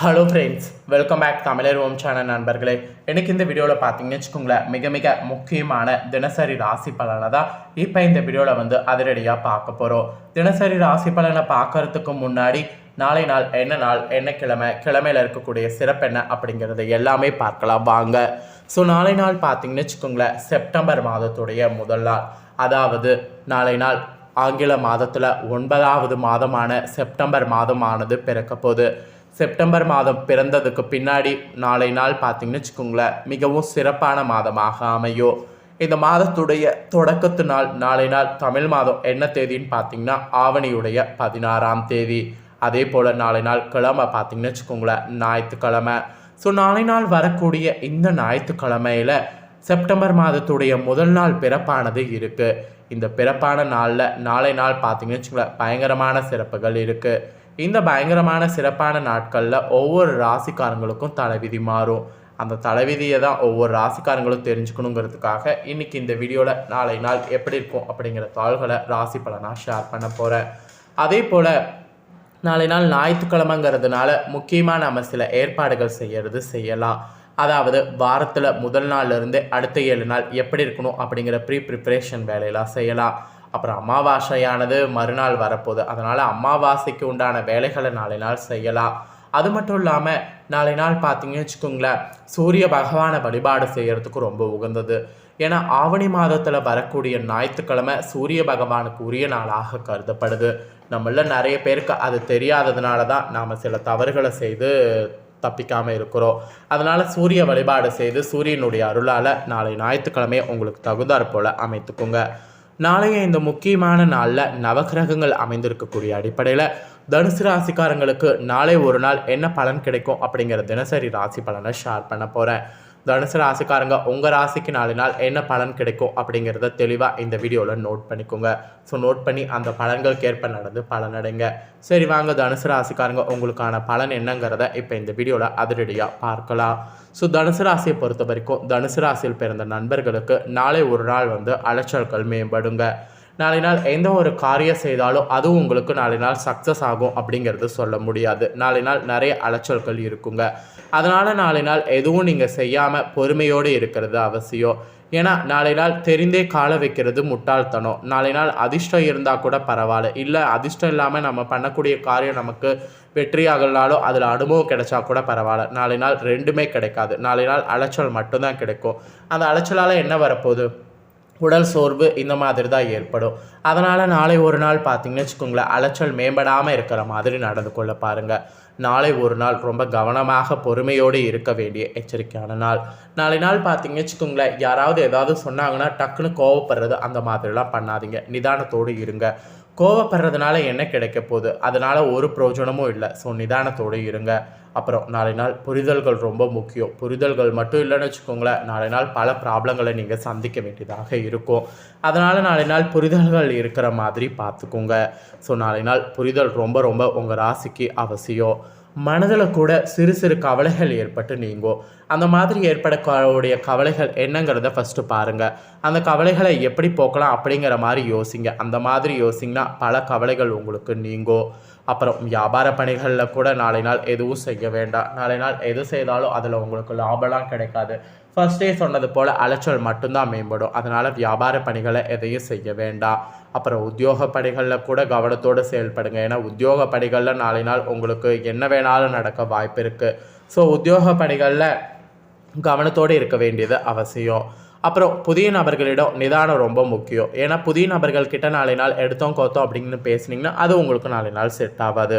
Hello friends welcome back தமிழர் ஓம் channel நண்பர்களே. எனக்கு இந்த வீடியோவில் பார்த்தீங்கன்னு வச்சுக்கோங்களேன் மிக மிக முக்கியமான தினசரி ராசி பலனை தான் இப்போ இந்த வீடியோவில் வந்து அதிரடியாக பார்க்க போகிறோம் தினசரி ராசி பலனை பார்க்கறதுக்கு முன்னாடி நாளை நாள் என்ன நாள் என்ன கிழமை கிழமையில் இருக்கக்கூடிய சிறப்பு என்ன அப்படிங்கிறத எல்லாமே பார்க்கலாம் வாங்க. ஸோ நாளை நாள் பார்த்தீங்கன்னு வச்சுக்கோங்களேன் செப்டம்பர் மாதத்துடைய முதல் நாள். அதாவது நாளை நாள் ஆங்கில மாதத்தில் ஒன்பதாவது மாதமான செப்டம்பர் மாதமானது பிறக்க போகுது. செப்டம்பர் மாதம் பிறந்ததுக்கு பின்னாடி நாளை நாள் பார்த்தீங்கன்னு வச்சுக்கோங்களேன் மிகவும் சிறப்பான மாதமாக அமையும். இந்த மாதத்துடைய தொடக்கத்து நாள் நாளை நாள் தமிழ் மாதம் என்ன தேதின்னு பார்த்தீங்கன்னா ஆவணியுடைய பதினாறாம் தேதி. அதே போல் நாளை நாள் கிழமை பார்த்தீங்கன்னு வச்சுக்கோங்களேன் ஞாயிற்றுக்கிழமை. ஸோ நாளை நாள் வரக்கூடிய இந்த ஞாயிற்றுக்கிழமையில செப்டம்பர் மாதத்துடைய முதல் நாள் பிறப்பானது இருக்குது இந்த பிறப்பான நாளில் நாளை நாள் பார்த்தீங்கன்னு வச்சுக்கோங்களேன் பயங்கரமான சிறப்புகள் இருக்குது இந்த பயங்கரமான சிறப்பான நாட்களில் ஒவ்வொரு ராசிக்காரங்களுக்கும் தலைவிதி மாறும். அந்த தலைவிதியை தான் ஒவ்வொரு ராசிக்காரங்களும் தெரிஞ்சுக்கணுங்கிறதுக்காக இன்னைக்கு இந்த வீடியோவில் நாளை நாள் எப்படி இருக்கும் அப்படிங்கிற தாள்களை ராசி பலனாக ஷேர் பண்ண போகிறேன் அதே போல் நாளை நாள் ஞாயிற்றுக்கிழமைங்கிறதுனால முக்கியமாக நம்ம சில ஏற்பாடுகள் செய்யறது செய்யலாம். அதாவது வாரத்தில் முதல் நாள்லேருந்து அடுத்த ஏழு நாள் எப்படி இருக்கணும் அப்படிங்கிற ப்ரீ ப்ரிப்பரேஷன் வேலையெல்லாம் செய்யலாம். அப்புறம் அமாவாசையானது மறுநாள் வரப்போகுது. அதனால் அமாவாசைக்கு உண்டான வேலைகளை நாளை நாள் செய்யலாம். அது மட்டும் இல்லாமல் நாளை நாள் பார்த்தீங்கன்னு வச்சுக்கோங்களேன் சூரிய பகவானை வழிபாடு செய்கிறதுக்கு ரொம்ப உகந்தது. ஏன்னா ஆவணி மாதத்தில் வரக்கூடிய ஞாயிற்றுக்கிழமை சூரிய பகவானுக்கு உரிய நாளாக கருதப்படுது. நம்மள நிறைய பேருக்கு அது தெரியாததுனால தான் நாம் சில தவறுகளை செய்து தப்பிக்காமல் இருக்கிறோம். அதனால் சூரிய வழிபாடு செய்து சூரியனுடைய அருளால் நாளை ஞாயிற்றுக்கிழமையை உங்களுக்கு தகுந்தாற் போல் அமைத்துக்கோங்க. நாளைய இந்த முக்கியமான நாளில் நவகிரகங்கள் அமைந்திருக்கக்கூடிய அடிப்படையில் தனுசு ராசிக்காரங்களுக்கு நாளை ஒரு நாள் என்ன பலன் கிடைக்கும் அப்படிங்கிற தினசரி ராசி பலனை ஷேர் பண்ண போகிறேன் தனுசு ராசிக்காரங்க உங்கள் ராசிக்கு நாலு நாள் என்ன பலன் கிடைக்கும் அப்படிங்கிறத தெளிவாக இந்த வீடியோவில் நோட் பண்ணிக்கோங்க. ஸோ நோட் பண்ணி அந்த பலன்களுக்கு ஏற்ப நடந்து பலனடைங்க. சரி வாங்க தனுசு ராசிக்காரங்க உங்களுக்கான பலன் என்னங்கிறத இப்போ இந்த வீடியோவில் அதிரடியாக பார்க்கலாம். ஸோ தனுசு ராசியை பொறுத்த வரைக்கும் தனுசு ராசியில் பிறந்த நண்பர்களுக்கு நாளை ஒரு நாள் வந்து அலைச்சல்கள் மேம்படுங்க. நாளை நாள் எந்த ஒரு காரியம் செய்தாலும் அதுவும் உங்களுக்கு நாளை நாள் சக்ஸஸ் ஆகும் அப்படிங்கிறது சொல்ல முடியாது. நாளை நாள் நிறைய அலைச்சல்கள் இருக்குங்க. அதனால் நாளை நாள் எதுவும் நீங்கள் செய்யாமல் பொறுமையோடு இருக்கிறது அவசியம். ஏன்னா நாளை நாள் தெரிந்தே கால வைக்கிறது முட்டாள்தனம். நாளை நாள் அதிர்ஷ்டம் இருந்தால் கூட பரவாயில்ல. இல்லை அதிர்ஷ்டம் இல்லாமல் நம்ம பண்ணக்கூடிய காரியம் நமக்கு வெற்றியாகலனாலும் அதில் அனுபவம் கிடைச்சா கூட பரவாயில்ல. நாளை நாள் ரெண்டுமே கிடைக்காது. நாளை நாள் அலைச்சல் மட்டும்தான் கிடைக்கும். அந்த அலைச்சலால் என்ன வரப்போகுது? உடல் சோர்வு இந்த மாதிரி தான் ஏற்படும். அதனால் நாளை ஒரு நாள் பார்த்தீங்கன்னு வச்சுக்கோங்களேன் அலைச்சல் மேம்படாமல் இருக்கிற மாதிரி நடந்து கொள்ள பாருங்கள் நாளை ஒரு நாள் ரொம்ப கவனமாக பொறுமையோடு இருக்க வேண்டிய எச்சரிக்கையான நாள். நாளை நாள் பார்த்தீங்கன்னு வச்சுக்கோங்களேன் யாராவது ஏதாவது சொன்னாங்கன்னா டக்குன்னு கோவப்படுறது அந்த மாதிரிலாம் பண்ணாதீங்க. நிதானத்தோடு இருங்க. கோவப்படுறதுனால என்ன கிடைக்க போகுது? அதனால் ஒரு பிரயோஜனமும் இல்லை. ஸோ நிதானத்தோடு இருங்க. அப்புறம் நாளை நாள் புரிதல்கள் ரொம்ப முக்கியம். புரிதல்கள் மட்டும் இல்லைன்னு வச்சுக்கோங்களேன். நாளை நாள் பல ப்ராப்ளங்களை நீங்கள் சந்திக்க வேண்டியதாக இருக்கும். அதனால் நாளை நாள் புரிதல்கள் இருக்கிற மாதிரி பார்த்துக்கோங்க. ஸோ நாளை நாள் புரிதல் ரொம்ப ரொம்ப உங்கள் ராசிக்கு அவசியம். மனதில் கூட சிறு சிறு கவலைகள் ஏற்பட்டு நீங்கும் அந்த மாதிரி ஏற்படக்கூடிய கவலைகள் என்னங்கிறத ஃபஸ்ட்டு பாருங்கள் அந்த கவலைகளை எப்படி போக்கலாம் அப்படிங்கிற மாதிரி யோசிங்க. அந்த மாதிரி யோசிங்கன்னா பல கவலைகள் உங்களுக்கு நீங்கும் அப்புறம் வியாபார பணிகளில் கூட நாளை நாள் எதுவும் செய்ய வேண்டாம். நாளை நாள் எது செய்தாலும் அதில் உங்களுக்கு லாபம்லாம் கிடைக்காது. ஃபர்ஸ்டே சொன்னது போல் அலைச்சல் மட்டும்தான் மேம்படும். அதனால் வியாபார பணிகளை எதையும் செய்ய வேண்டாம். அப்புறம் உத்தியோக பணிகளில் கூட கவனத்தோடு செயல்படுங்க. ஏன்னா உத்தியோக பணிகளில் நாளை நாள் உங்களுக்கு என்ன வேணாலும் நடக்க வாய்ப்பு இருக்குது ஸோ உத்தியோக பணிகளில் கவனத்தோடு இருக்க வேண்டியது அவசியம். அப்புறம் புதிய நபர்களிடம் நிதானம் ரொம்ப முக்கியம். ஏன்னா புதிய நபர்கள் கிட்ட நாளை நாள் எடுத்தோம் கோத்தோம் அப்படின்னு பேசுனீங்கன்னா அது உங்களுக்கு நாளை நாள் செட் ஆகாது.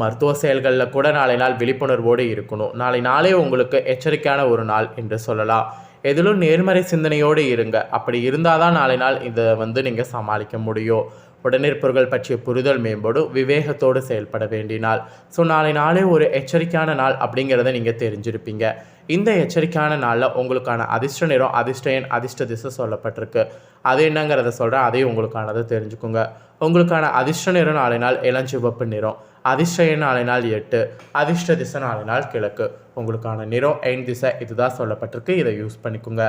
மருத்துவ செயல்களில் கூட நாளை நாள் விழிப்புணர்வோடு இருக்கணும். நாளை நாளே உங்களுக்கு எச்சரிக்கையான ஒரு நாள் என்று சொல்லலாம். எதிலும் நேர்மறை சிந்தனையோடு இருங்க. அப்படி இருந்தால் தான் நாளை நாள் இதை வந்து நீங்கள் சமாளிக்க முடியும். உடனிருப்பவர்கள் பற்றிய புரிதல் மேம்படும். விவேகத்தோடு செயல்பட வேண்டிய நாள். ஸோ நாளை நாளே ஒரு எச்சரிக்கையான நாள் அப்படிங்கிறத நீங்கள் தெரிஞ்சிருப்பீங்க. இந்த எச்சரிக்கையான நாளில் உங்களுக்கான அதிர்ஷ்ட நிறம் அதிர்ஷ்ட எண் அதிர்ஷ்ட திசை சொல்லப்பட்டிருக்கு. அது என்னங்கிறத சொல்கிறேன் அதையும் உங்களுக்கானதை தெரிஞ்சுக்குங்க. உங்களுக்கான அதிர்ஷ்ட நிறம் நாளை நாள் இளஞ்சிவப்பு நிறம் அதிர்ஷ்ட எண் நாளை நாள் எட்டு அதிர்ஷ்ட திசை நாளை நாள் கிழக்கு. உங்களுக்கான நிறம் எண் திசை இதுதான் சொல்லப்பட்டிருக்கு இதை யூஸ் பண்ணிக்கோங்க.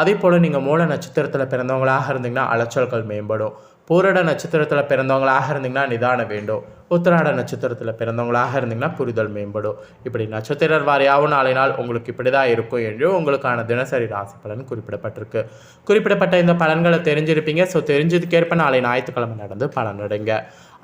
அதே போல் நீங்கள் மூல நட்சத்திரத்தில் பிறந்தவங்களாக இருந்தீங்கன்னா அலைச்சல்கள் மேம்படும். பூரட நட்சத்திரத்தில் பிறந்தவங்களாக இருந்தீங்கன்னா நிதானம் வேண்டும். உத்திராட நட்சத்திரத்தில் பிறந்தவங்களாக இருந்தீங்கன்னா புரிதல் மேம்படும். இப்படி நட்சத்திரர் வாரியாகவும் நாளை நாள் உங்களுக்கு இப்படி தான் இருக்கும் என்று உங்களுக்கான தினசரி ராசி பலன் குறிப்பிடப்பட்டிருக்கு. குறிப்பிடப்பட்ட இந்த பலன்களை தெரிஞ்சிருப்பீங்க. ஸோ தெரிஞ்சதுக்கேற்ப நாளை ஞாயிற்றுக்கிழமை நடந்து பலனடைங்க.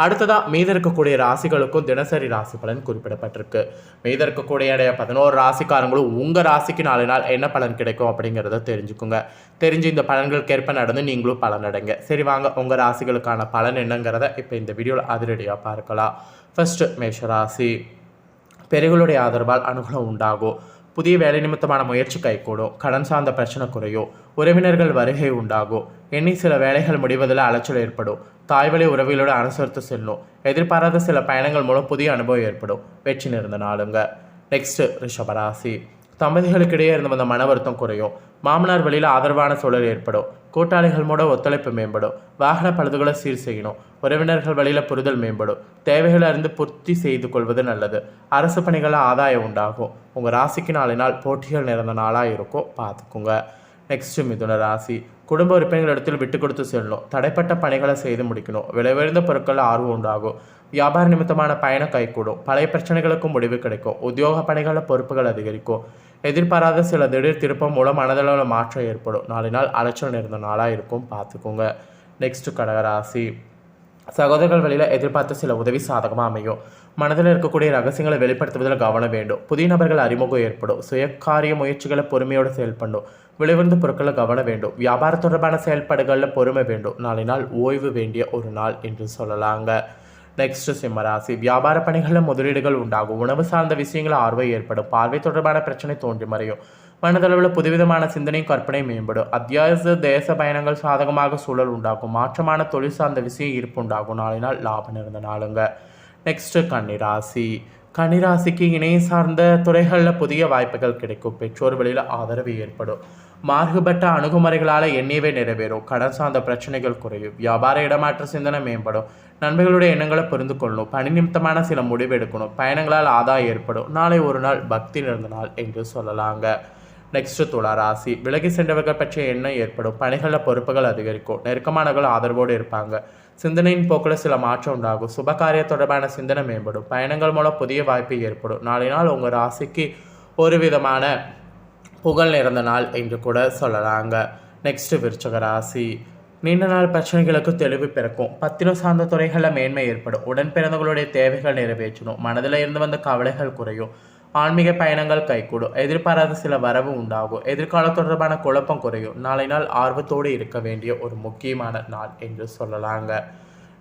அடுத்ததாக மீத இருக்கக்கூடிய ராசிகளுக்கும் தினசரி ராசி பலன் குறிப்பிடப்பட்டிருக்கு. மீத இருக்கக்கூடிய பதினோரு ராசிக்காரங்களும் உங்கள் ராசிக்கு நாலு நாள் என்ன பலன் கிடைக்கும் அப்படிங்கிறத தெரிஞ்சுக்குங்க. தெரிஞ்சு இந்த பலன்களுக்கேற்ப நடந்து நீங்களும் பலனடைங்க சரி வாங்க உங்கள் ராசிகளுக்கான பலன் என்னங்கிறத இப்போ இந்த வீடியோவில் அதிரடியாக பார்க்கலாம். ஃபஸ்ட்டு மேஷராசி பெரியகளுடைய ஆதரவால் அனுகூலம் உண்டாகும். புதிய வேலை நிமித்தமான முயற்சி கைகூடும் கடன் சார்ந்த பிரச்சனை குறையும் உறவினர்கள் வருகை உண்டாகும் எண்ணி சில வேலைகள் முடிவதில் அலைச்சல் ஏற்படும் தாய்வழி உறவிகளோடு அனுசரித்து செல்லும் எதிர்பாராத சில பயணங்கள் மூலம் புதிய அனுபவம் ஏற்படும். வெற்றி நிறந்த நாளுங்க. நெக்ஸ்ட் ரிஷபராசி. தம்பதிகளுக்கிடையே இருந்து வந்த மன வருத்தம் குறையும். மாமனார் வழியில் ஆதரவான சூழல் ஏற்படும். கூட்டாளிகள் மூட ஒத்துழைப்பு மேம்படும். வாகன பழுதுகளை சீர் செய்யணும். உறவினர்கள் வழியில் புரிதல் மேம்படும். தேவைகளை அறிந்து பூர்த்தி செய்து கொள்வது நல்லது. அரசு பணிகளில் ஆதாயம் உண்டாகும். உங்கள் ராசிக்கு நாளினால் நாள் போட்டிகள் நிறந்த நாளாக இருக்கும். பார்த்துக்குங்க. நெக்ஸ்ட் மிதுன ராசி. குடும்ப உறுப்பினர்களிடத்தில் விட்டு கொடுத்து செல்லணும். தடைப்பட்ட பணிகளை செய்து முடிக்கணும். விலை உயர்ந்த பொருட்கள் ஆர்வம் உண்டாகும். வியாபார நிமித்தமான பயணம் கைகூடும். பழைய பிரச்சனைகளுக்கும் முடிவு கிடைக்கும். உத்தியோக பணிகளில் பொறுப்புகள் அதிகரிக்கும். எதிர்பாராத சில திடீர் திருப்பம் மூலம் மனதளவில் மாற்றம் ஏற்படும். நாலு நாள் அலைச்சல் நேர்ந்த நாளாக இருக்கும். பார்த்துக்கோங்க. நெக்ஸ்ட் கடகராசி. சகோதரர்கள் வழியில் எதிர்பார்த்த சில உதவி சாதகமாக அமையும். மனதில் இருக்கக்கூடிய ரகசியங்களை வெளிப்படுத்துவதில் கவனம் வேண்டும். புதிய நபர்கள் அறிமுகம் ஏற்படும். சுயக்காரிய முயற்சிகளை பொறுமையோடு செயல்படும் விளைவிருந்த பொருட்களை கவனம் வேண்டும். வியாபார தொடர்பான செயல்பாடுகளில் பொறுமை வேண்டும். நாளை நாள் ஓய்வு வேண்டிய ஒரு நாள் என்று சொல்லலாங்க. நெக்ஸ்ட் சிம்மராசி. வியாபார பணிகளில் முதலீடுகள் உண்டாகும். உணவு சார்ந்த விஷயங்கள் ஆர்வம் ஏற்படும். பார்வை தொடர்பான பிரச்சனை தோன்றி மறையும். மனதளவில் புதுவிதமான சிந்தனை கற்பனை மேம்படும். அத்தியாவசிய தேச பயணங்கள் சாதகமாக சூழல் உண்டாகும். மாற்றமான தொழில் சார்ந்த விஷயம் ஈர்ப்பு உண்டாகும். நாளினால் லாபம் இருந்த நாளுங்க. நெக்ஸ்ட்டு கன்னிராசி. கன்னிராசிக்கு இணைய சார்ந்த துறைகளில் புதிய வாய்ப்புகள் கிடைக்கும். பெற்றோர் வழியில் ஆதரவு ஏற்படும். மாறுபட்ட அணுகுமுறைகளால் எண்ணியவே நிறைவேறும். கடன் சார்ந்த பிரச்சனைகள் குறையும். வியாபார இடமாற்ற சிந்தனை மேம்படும். நண்பர்களுடைய எண்ணங்களை புரிந்து கொள்ளணும். பணி நிமித்தமான சில முடிவு எடுக்கணும். பயணங்களால் ஆதாயம் ஏற்படும். நாளை ஒரு நாள் பக்தி நிறந்த நாள் என்று சொல்லலாங்க. நெக்ஸ்ட் துளா ராசி. விலகி சென்றவர்கள் பற்றிய எண்ணம் ஏற்படும். பணிகளில் பொறுப்புகள் அதிகரிக்கும். நெருக்கமானவர்கள் ஆதரவோடு இருப்பாங்க. சிந்தனையின் போக்கில் சில மாற்றம் உண்டாகும். சுபகாரிய தொடர்பான சிந்தனை மேம்படும். பயணங்கள் மூலம் புதிய வாய்ப்பு ஏற்படும். நாளை நாள் உங்கள் ராசிக்கு ஒரு விதமான புகழ் நிறந்த நாள் என்று கூட சொல்லலாங்க. நெக்ஸ்ட் விருச்சக ராசி. நீண்ட நாள் பிரச்சனைகளுக்கு தெளிவு பிறக்கும். பத்திரம் சார்ந்த துறைகளில் மேன்மை ஏற்படும். உடன் பிறந்தவர்களுடைய தேவைகள் நிறைவேற்றணும். மனதில் இருந்து வந்த கவலைகள் குறையும். ஆன்மீக பயணங்கள் கைகூடும். எதிர்பாராத சில வரவு உண்டாகும். எதிர்காலம் தொடர்பான குழப்பம் குறையும். நாளை நாள் ஆர்வத்தோடு இருக்க வேண்டிய ஒரு முக்கியமான நாள் என்று சொல்லலாங்க.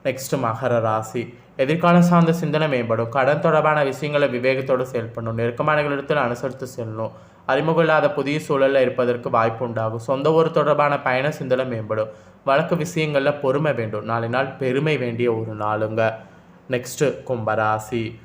நெக்ஸ்ட் மகர ராசி. எதிர்காலம் சார்ந்த சிந்தனை மேம்படும். கடன் தொடர்பான விஷயங்களை விவேகத்தோடு செயல்படணும். நெருக்கமானங்களிடத்தில் அனுசரித்து செல்லணும். அறிமுகம் இல்லாத புதிய சூழலில் இருப்பதற்கு வாய்ப்பு உண்டாகும் சொந்த ஊர் தொடர்பான பயண சிந்தனை மேம்படும். வழக்கு விஷயங்களில் பொறுமை வேண்டும். நாளை நாள் பெருமை வேண்டிய ஒரு நாளுங்க. நெக்ஸ்ட்டு கும்பராசி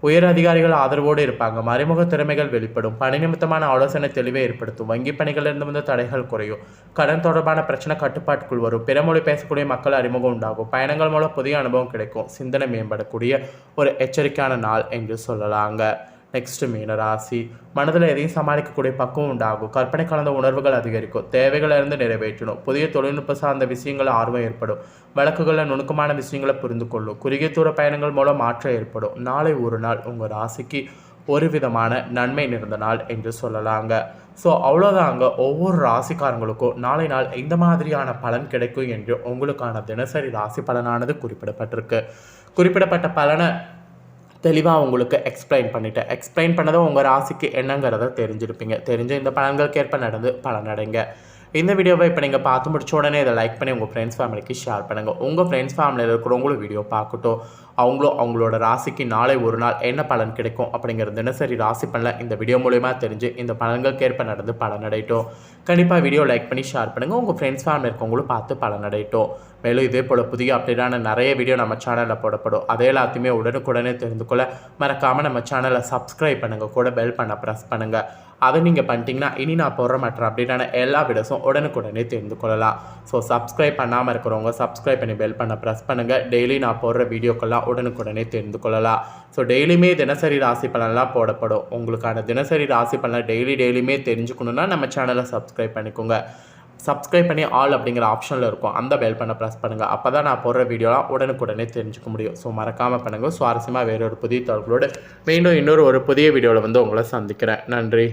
உயர் அதிகாரிகள் ஆதரவோடு இருப்பாங்க. மறைமுக திறமைகள் வெளிப்படும். பணி நிமித்தமான ஆலோசனை தெளிவை ஏற்படுத்தும். வங்கி பணிகளிலிருந்து வந்த தடைகள் குறையும். கடன் தொடர்பான பிரச்சனை கட்டுப்பாட்டுக்குள் வரும். பிறமொழி பேசக்கூடிய மக்கள் அறிமுகம் உண்டாகும். பயணங்கள் மூலம் புதிய அனுபவம் கிடைக்கும். சிந்தனை மேம்படக்கூடிய ஒரு எச்சரிக்கையான நாள் என்று சொல்லலாங்க. நெக்ஸ்ட் மீனராசி மனதில் எதையும் சமாளிக்கக்கூடிய பக்குவம் உண்டாகும். கற்பனை கலந்த உணர்வுகள் அதிகரிக்கும். தேவைகளை இருந்து நிறைவேற்றணும். புதிய தொழில்நுட்ப சார்ந்த விஷயங்கள் ஆர்வம் ஏற்படும். வழக்குகளில் நுணுக்கமான விஷயங்களை புரிந்து கொள்ளும். குறுகிய தூர பயணங்கள் மூலம் மாற்றம் ஏற்படும். நாளை ஒரு நாள் உங்கள் ராசிக்கு ஒரு விதமான நன்மை நிறந்த நாள் என்று சொல்லலாங்க. ஸோ அவ்வளோதாங்க. ஒவ்வொரு ராசிக்காரங்களுக்கும் நாளை நாள் இந்த மாதிரியான பலன் கிடைக்கும் என்று உங்களுக்கான தினசரி ராசி பலனானது குறிப்பிடப்பட்டிருக்கு. குறிப்பிடப்பட்ட பலனை தெளிவாக உங்களுக்கு எக்ஸ்பிளைன் பண்ணிட்டேன். எக்ஸ்பிளைன் பண்ணதும் உங்கள் ராசிக்கு என்னங்கிறத தெரிஞ்சிருப்பீங்க. தெரிஞ்சு இந்த பலன்களுக்கேற்ப நடந்து பலனடைங்க இந்த வீடியோவை இப்போ நீங்கள் பார்த்து முடிச்ச உடனே இதை லைக் பண்ணி உங்கள் ஃப்ரெண்ட்ஸ் ஃபேமிலிக்கு ஷேர் பண்ணுங்கள் உங்கள் ஃப்ரெண்ட்ஸ் ஃபேமிலியில் இருக்கிறவங்களும் வீடியோ பார்க்கட்டும். அவங்களும் அவங்களோட ராசிக்கு நாளை ஒரு நாள் என்ன பலன் கிடைக்கும் அப்படிங்கிற தினசரி ராசி பலன் இந்த வீடியோ மூலயமா தெரிஞ்சு இந்த பலன்களுக்கேற்ப நடந்து பலனடையட்டும். கண்டிப்பாக வீடியோ லைக் பண்ணி ஷேர் பண்ணுங்கள் உங்கள் ஃப்ரெண்ட்ஸ் ஃபேமிலி இருக்கவங்களும் பார்த்து பலனடையட்டும். மேலும் இதே போல் புதிய அப்டேட்டான நிறைய வீடியோ நம்ம சேனலில் போடப்படும். அதே எல்லாத்தையுமே உடனுக்குடனே தெரிந்து கொள்ள மறக்காமல் நம்ம சேனலை சப்ஸ்கிரைப் பண்ணுங்கள் கூட பெல் பண்ண ப்ரெஸ் பண்ணுங்கள் அதை நீங்கள் பண்ணிட்டீங்கன்னா இனி நான் போடுற மற்ற அப்டேட்டான எல்லா வீடியோஸும் உடனுக்குடனே தெரிந்து கொள்ளலாம். ஸோ சப்ஸ்கிரைப் பண்ணாமல் இருக்கிறவங்க சப்ஸ்கிரைப் பண்ணி பெல் பண்ண ப்ரெஸ் பண்ணுங்கள் டெய்லி நான் போடுற வீடியோக்கெல்லாம் உடனுக்குடனே தெரிந்து கொள்ளலாம். ஸோ டெய்லியுமே தினசரி ராசி பலன்லாம் போடப்படும். உங்களுக்கான தினசரி ராசி பலனை டெய்லி டெய்லியுமே தெரிஞ்சுக்கணுன்னா நம்ம சேனலை சப்ஸ்கிரைப் பண்ணிக்கோங்க. சப்ஸ்கிரைப் பண்ணி ஆல் அப்படிங்கிற ஆப்ஷனில் இருக்கும். அந்த பெல் பண்ண ப்ரெஸ் பண்ணுங்கள் அப்போ தான் நான் போடுற வீடியோலாம் உடனுக்குடனே தெரிஞ்சுக்க முடியும். ஸோ மறக்காமல் பண்ணுங்கள் சுவாரஸ்யமாக வேறொரு புதிய தகவலோடு மீண்டும் இன்னொரு ஒரு புதிய வீடியோவில் வந்து உங்களை சந்திக்கிறேன். நன்றி.